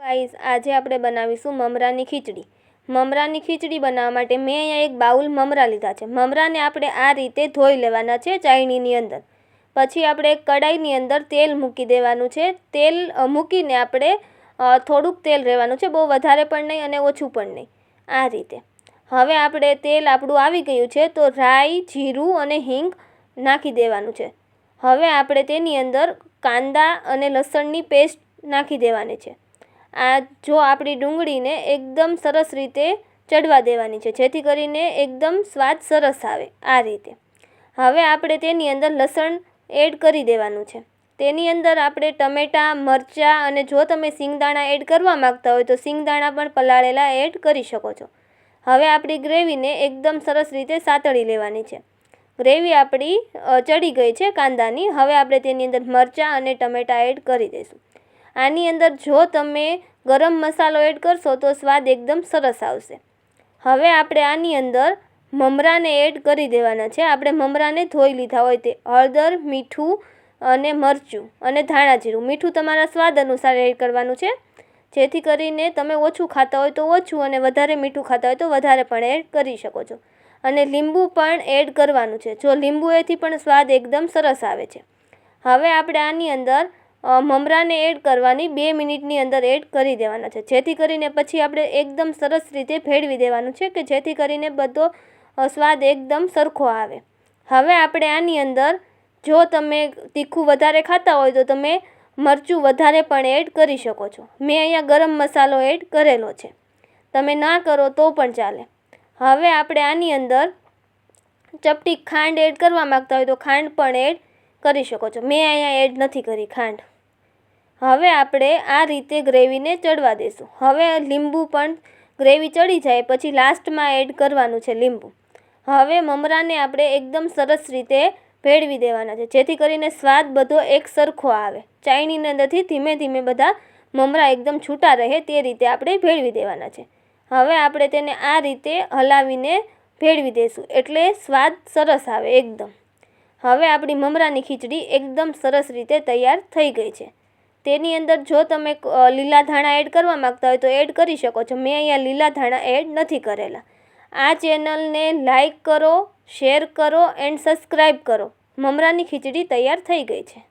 Guys, આજે આપણે બનાવીશું મમરાની ખીચડી. મમરાની ખીચડી બનાવવા માટે મેં અહીંયા એક બાઉલ મમરા લીધા છે. મમરાને આપણે આ રીતે ધોઈ લેવાના છે ચાળણીની અંદર. પછી આપણે એક કડાઈની અંદર તેલ મૂકી દેવાનું છે. તેલ મૂકીને આપણે થોડુંક તેલ રહેવાનું છે. બહુ વધારે પણ નહીં અને ઓછું પણ નહીં. આ રીતે. હવે આપણે તેલ આપણું આવી ગયું છે તો રાઈ, જીરું અને હિંગ નાખી દેવાનું છે. હવે આપણે તેની અંદર કાંદા અને લસણની પેસ્ટ નાખી દેવાની છે. આ જો આપણી ડુંગળીને એકદમ સરસ રીતે ચડવા દેવાની છે, જેથી કરીને એકદમ સ્વાદ સરસ આવે આ રીતે. હવે આપણે તેની અંદર લસણ એડ કરી દેવાનું છે. તેની અંદર આપણે ટમેટાં, મરચાં અને જો તમે સિંગદાણા એડ કરવા માગતા હોય તો સિંગદાણા પણ પલાળેલા એડ કરી શકો છો. હવે આપણી ગ્રેવીને એકદમ સરસ રીતે સાતળી લેવાની છે. ગ્રેવી આપણી ચડી ગઈ છે કાંદાની. હવે આપણે તેની અંદર મરચાં અને ટમેટાં એડ કરી દઈશું. આની અંદર જો તમે ગરમ મસાલો એડ કરશો તો સ્વાદ એકદમ સરસ આવશે. હવે આપણે આની અંદર મમરાને એડ કરી દેવાના છે. આપણે મમરાને ધોઈ લીધા હોય તે હળદર, મીઠું અને મરચું અને ધાણા જીરું મીઠું તમારા સ્વાદ અનુસાર એડ કરવાનું છે. જેથી કરીને તમે ઓછું ખાતા હોય તો ઓછું અને વધારે મીઠું ખાતા હોય તો વધારે પણ એડ કરી શકો છો. અને લીંબુ પણ એડ કરવાનું છે. જો લીંબુ એથી પણ સ્વાદ એકદમ સરસ આવે છે. હવે આપણે આની અંદર મમરાને એડ કરવાની બે મિનિટની અંદર એડ કરી દેવાના છે. જેથી કરીને પછી આપણે એકદમ સરસ રીતે ભેળવી દેવાનું છે કે જેથી કરીને બધો સ્વાદ એકદમ સરખો આવે. હવે આપણે આની અંદર, જો તમે તીખું વધારે ખાતા હોય તો તમે મરચું વધારે પણ એડ કરી શકો છો. મેં અહીંયા ગરમ મસાલો એડ કરેલો છે. તમે ના કરો તો પણ ચાલે. હવે આપણે આની અંદર ચપટી ખાંડ એડ કરવા માગતા હોય તો ખાંડ પણ એડ કરી શકો છો. મેં અહીંયા એડ નથી કરી, ખાંડ. હવે આપણે આ રીતે ગ્રેવીને ચડવા દઈશું હવે લીંબુ પણ ગ્રેવી ચડી જાય, પછી લાસ્ટમાં એડ કરવાનું છે લીંબુ. હવે મમરાને આપણે એકદમ સરસ રીતે ભેળવી દેવાના છે, જેથી કરીને સ્વાદ બધો એક સરખો આવે. ચાળણીની અંદરથી ધીમે ધીમે બધા મમરા એકદમ છૂટા રહે તે રીતે આપણે ભેળવી દેવાના છે. હવે આપણે તેને આ રીતે હલાવીને ભેળવી દઈશું એટલે સ્વાદ સરસ આવે એકદમ. હવે આપણી મમરાની ખીચડી એકદમ સરસ રીતે તૈયાર થઈ ગઈ છે. તેની અંદર જો તમે લીલા ધાણા એડ કરવા માગતા હોય તો એડ કરી શકો છો. મેં અહીંયા લીલા ધાણા એડ નથી કરેલા. આ ચેનલને લાઈક કરો, શેર કરો, એન્ડ સબસ્ક્રાઈબ કરો. મમરાની ખીચડી તૈયાર થઈ ગઈ છે.